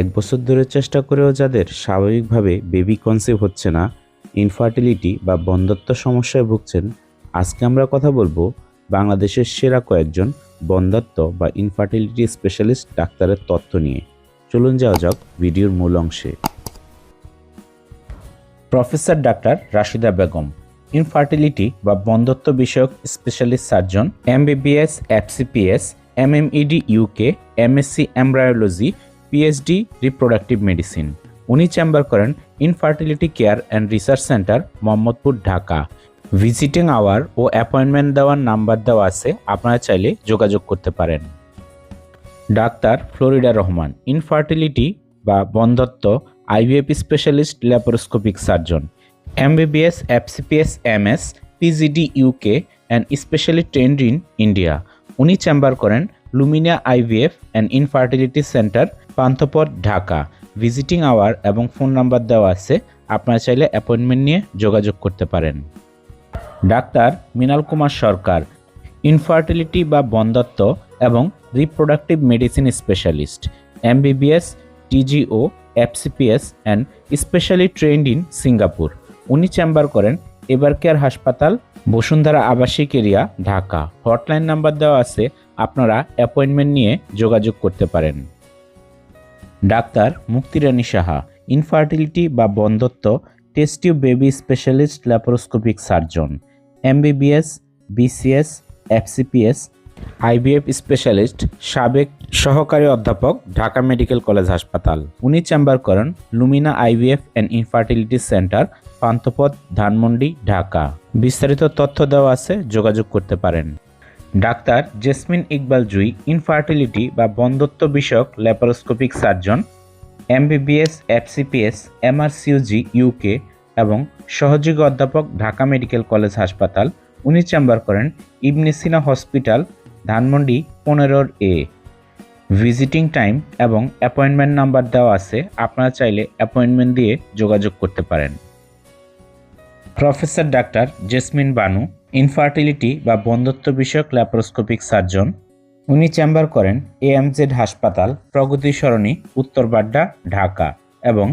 এক বছর ধরে চেষ্টা করেও যাদের স্বাভাবিকভাবে বেবি কনসিভ হচ্ছে না ইনফার্টিলিটি বা বন্ধত্ব সমস্যায় ভুগছেন, আজকে আমরা কথা বলব বাংলাদেশের সেরা কয়েকজন বন্ধ্যত্ব বা ইনফার্টিলিটি স্পেশালিস্ট ডাক্তারের তথ্য নিয়ে। চলুন যাওয়া যাক ভিডিওর মূল অংশে। Professor doctor Rashida Begum infertility বা বন্ধত্ব বিষয়ক specialist surgeon MBBS FCPS MMed UK MSc embryology PhD reproductive medicine উনি চেম্বার করেন infertility care and research centre Mohammadpur, Dhaka. Visiting hour O appointment দেওয়ার নাম্বার দেওয়া আছে, আপনারা চাইলে যোগাযোগ করতে পারেন। ডাক্তার ফ্লোরিডা রহমান ইনফার্টিলিটি বা বন্ধ্যত্ব IVF specialist laparoscopic surgeon MBBS FCPS MS PGD UK and specially trained in India উনি চেম্বার করেন Luminia IVF and infertility centre Panthapath Dhaka visiting hour এবং ফোন নাম্বার দেওয়া আছে। আপনারা চাইলে অ্যাপয়েন্টমেন্ট নিয়ে যোগাযোগ করতে পারেন। ডাক্তার মৃণাল কুমার সরকার ইনফার্টিলিটি বা বন্ধ্যত্ব এবং reproductive medicine specialist MBBS DGO FCPS and specially trained in Singapore উনি চেম্বার করেন এবার কেয়ার হাসপাতাল বসুন্ধরা আবাসিক এরিয়া ঢাকা হটলাইন নাম্বার দেওয়া আছে আপনারা অ্যাপয়েন্টমেন্ট নিয়ে যোগাযোগ করতে পারেন। ডাক্তার মুক্তিরানী সাহা ইনফার্টিলিটি বা বন্ধত্ব test tube baby specialist laparoscopic surgeon MBBS BCS FCPS IVF specialist সাবেক সহকারী অধ্যাপক, ঢাকা মেডিকেল কলেজ হাসপাতাল। উনি চেম্বার করেন Lumina IVF and infertility centre Panthapath, Dhanmondi, Dhaka. বিস্তারিত তথ্য দেওয়া আছে, যোগাযোগ করতে পারেন। ডাক্তার জেসমিন ইকবাল জুই ইনফার্টিলিটি বা বন্ধত্ব বিষয়ক laparoscopic surgeon MBBS FCPS MRCOG UK এবং সহযোগী অধ্যাপক, ঢাকা মেডিকেল কলেজ হাসপাতাল। উনি চেম্বার করেন ইবনে সিনা হসপিটাল, ধানমন্ডি পনেরোর এ। ভিজিটিং টাইম এবং অ্যাপয়েন্টমেন্ট নাম্বার দেওয়া আছে, আপনারা চাইলে অ্যাপয়েন্টমেন্ট দিয়ে যোগাযোগ করতে পারেন। Professor doctor Jesmin Banu infertility বা বন্ধত্ব বিষয়ক ল্যাপ্রোস্কোপিক সার্জন উনি চেম্বার করেন এএমজেড হাসপাতাল, প্রগতি সরণি, উত্তর বাড্ডা, ঢাকা এবং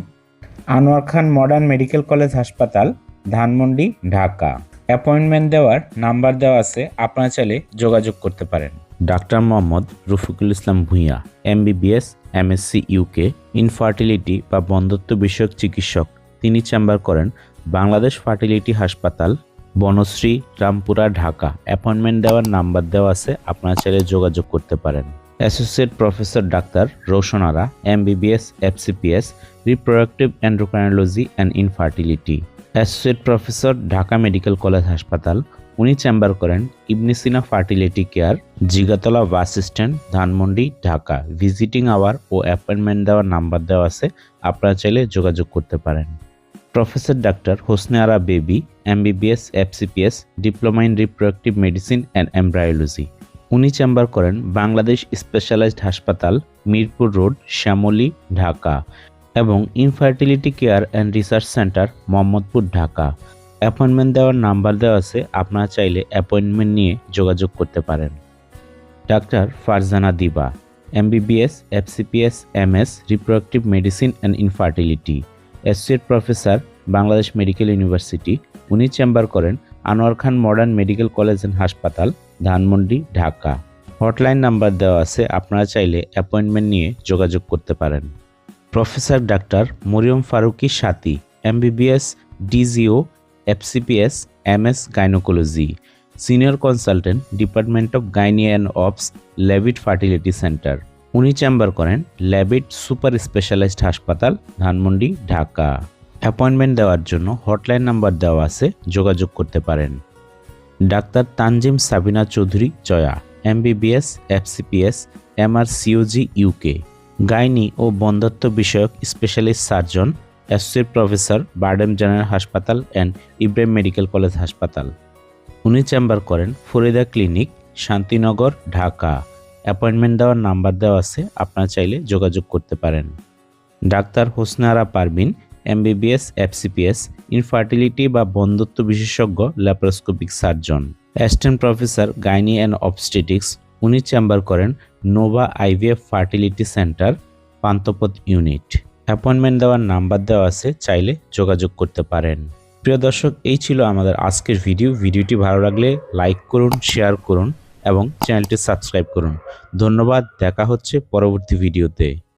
Anwar Khan modern medical college হাসপাতাল, ধানমন্ডি, ঢাকা। অ্যাপয়েন্টমেন্ট দেওয়ার নাম্বার দেওয়া আছে, আপনারা চাইলে যোগাযোগ করতে পারেন। Doctor Mohammad Rafiqul Islam Bhuiyan MBBS MSc UK infertility বা বন্ধত্ব বিষয়ক চিকিৎসক, তিনি চেম্বার করেন বাংলাদেশ ফার্টিলিটি হাসপাতাল বনশ্রী, রামপুরা, ঢাকা। অ্যাপয়েন্টমেন্ট দেওয়ার নাম্বার দেওয়া আছে, আপনারা চাইলে যোগাযোগ করতে পারেন। Associate professor doctor Roshan Ara MBBS FCPS reproductive endocrinology and infertility associate professor Dhaka medical college হাসপাতাল উনি চেম্বার করেন Ibn Sina fertility care Jigatola bus stand Dhanmondi Dhaka visiting hour ও অ্যাপয়েন্টমেন্ট দেওয়ার নাম্বার দেওয়া আছে, আপনারা চাইলে যোগাযোগ করতে পারেন। Professor doctor Hosne Ara Baby, MBBS, FCPS, diploma in reproductive medicine and embryology. উনি চেম্বার করেন বাংলাদেশ স্পেশালাইজড হাসপাতাল, মিরপুর রোড, শ্যামলী, ঢাকা এবং infertility care and research centre, Mohammadpur, Dhaka. Appointment দেওয়ার নাম্বার দেওয়া আছে, আপনারা চাইলে অ্যাপয়েন্টমেন্ট নিয়ে যোগাযোগ করতে পারেন। Doctor Farzana Diba, MBBS, FCPS, MS, reproductive medicine and infertility. Associate professor, Bangladesh medical university. উনি চেম্বার করেন Anwar Khan modern medical college and হাসপাতাল, ধানমন্ডি, ঢাকা। হটলাইন নাম্বার দেওয়া আছে, আপনারা চাইলে অ্যাপয়েন্টমেন্ট নিয়ে যোগাযোগ করতে পারেন। Professor doctor Mariam Faruqui Sathi MBBS, DGO, FCPS M S gynaecology. Senior consultant, department of gynae and obs Labaid fertility centre. উনি চেম্বার করেন ল্যাবিট সুপার স্পেশালাইজড হাসপাতাল, ধানমন্ডি, ঢাকা। অ্যাপয়েন্টমেন্ট দেওয়ার জন্য হটলাইন নাম্বার দেওয়া আছে, যোগাযোগ করতে পারেন। Doctor Tanzim Sabina Chowdhury Joya MBBS, FCPS, MRCOG, UK. Gynae ও বন্ধ্যত্ব বিষয়ক specialist surgeon, associate professor, BIRDEM general হাসপাতাল অ্যান্ড ইব্রাহিম মেডিকেল কলেজ হাসপাতাল। উনি চেম্বার করেন ফরিদা ক্লিনিক, শান্তিনগর, ঢাকা। অ্যাপয়েন্টমেন্ট দেওয়ার নাম্বার দেওয়া আছে, আপনারা চাইলে যোগাযোগ করতে পারেন। Doctor Hosnara Parvin MBBS, FCPS, infertility বা বন্ধুত্ব বিশেষজ্ঞ, laparoscopic surgeon. Assistant professor, gynae and obstetrics, উনি চেম্বার করেন Nova IVF fertility centre, Panthapath unit. Appointment দেওয়ার নাম্বার দেওয়া আছে, চাইলে যোগাযোগ করতে পারেন। প্রিয় দর্শক, এই ছিল আমাদের আজকের ভিডিও। ভিডিওটি ভালো লাগলে লাইক করুন, শেয়ার করুন। এবং চ্যানেলটি সাবস্ক্রাইব করুন। ধন্যবাদ দেখা হচ্ছে পরবর্তী ভিডিওতে।